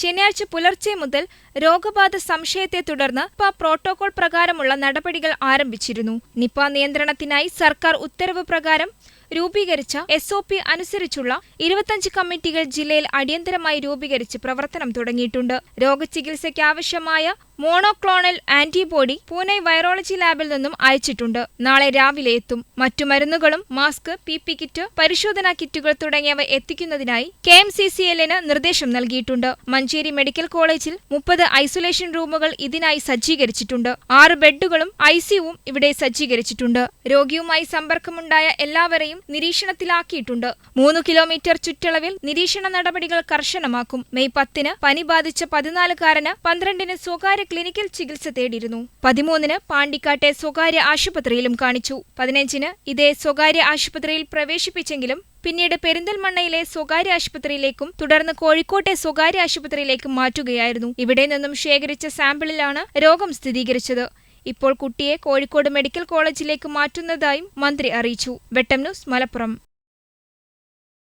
ശനിയാഴ്ച പുലർച്ചെ മുതൽ രോഗബാധ സംശയത്തെ തുടർന്ന് നിപ പ്രോട്ടോകോൾ പ്രകാരമുള്ള നടപടികൾ ആരംഭിച്ചിരുന്നു. നിപ നിയന്ത്രണത്തിനായി സർക്കാർ ഉത്തരവ് പ്രകാരം രൂപീകരിച്ച എസ് ഒ പി അനുസരിച്ചുള്ള ഇരുപത്തഞ്ച് കമ്മിറ്റികൾ ജില്ലയിൽ അടിയന്തരമായി രൂപീകരിച്ച് പ്രവർത്തനം തുടങ്ങിയിട്ടുണ്ട്. രോഗചികിത്സയ്ക്കാവശ്യമായ മോണോക്ലോണൽ ആന്റിബോഡി പൂനെ വൈറോളജി ലാബിൽ നിന്നും അയച്ചിട്ടുണ്ട്. നാളെ രാവിലെ എത്തും. മറ്റു മരുന്നുകളും മാസ്ക് പി പി കിറ്റ് പരിശോധനാ കിറ്റുകൾ തുടങ്ങിയവ എത്തിക്കുന്നതിനായി കെ എം സി സി എല്ലിന് നിർദ്ദേശം നൽകിയിട്ടുണ്ട്. മഞ്ചേരി മെഡിക്കൽ കോളേജിൽ മുപ്പത് ഐസൊലേഷൻ റൂമുകൾ ഇതിനായി സജ്ജീകരിച്ചിട്ടുണ്ട്. ആറ് ബെഡുകളും ഐസിയുവും ഇവിടെ സജ്ജീകരിച്ചിട്ടുണ്ട്. രോഗിയുമായി സമ്പർക്കമുണ്ടായ എല്ലാവരെയും നിരീക്ഷണത്തിലാക്കിയിട്ടുണ്ട്. മൂന്ന് കിലോമീറ്റർ ചുറ്റളവിൽ നിരീക്ഷണ നടപടികൾ കർശനമാക്കും. മെയ് പത്തിന് പനി ബാധിച്ച പതിനാലുകാരന് പന്ത്രണ്ടിന് സ്വകാര്യ ക്ലിനിക്കൽ ചികിത്സ തേടിയിരുന്നു. പതിമൂന്നിന് പാണ്ടിക്കാട്ടെ സ്വകാര്യ ആശുപത്രിയിലും കാണിച്ചു. പതിനഞ്ചിന് ഇതേ സ്വകാര്യ ആശുപത്രിയിൽ പ്രവേശിപ്പിച്ചെങ്കിലും പിന്നീട് പെരിന്തൽമണ്ണയിലെ സ്വകാര്യ ആശുപത്രിയിലേക്കും തുടർന്ന് കോഴിക്കോട്ടെ സ്വകാര്യ ആശുപത്രിയിലേക്കും മാറ്റുകയായിരുന്നു. ഇവിടെ നിന്നും ശേഖരിച്ച സാമ്പിളിലാണ് രോഗം സ്ഥിരീകരിച്ചത്. ഇപ്പോൾ കുട്ടിയെ കോഴിക്കോട് മെഡിക്കൽ കോളേജിലേക്ക് മാറ്റുന്നതായും മന്ത്രി അറിയിച്ചു. വെട്ടം ന്യൂസ് മലപ്പുറം.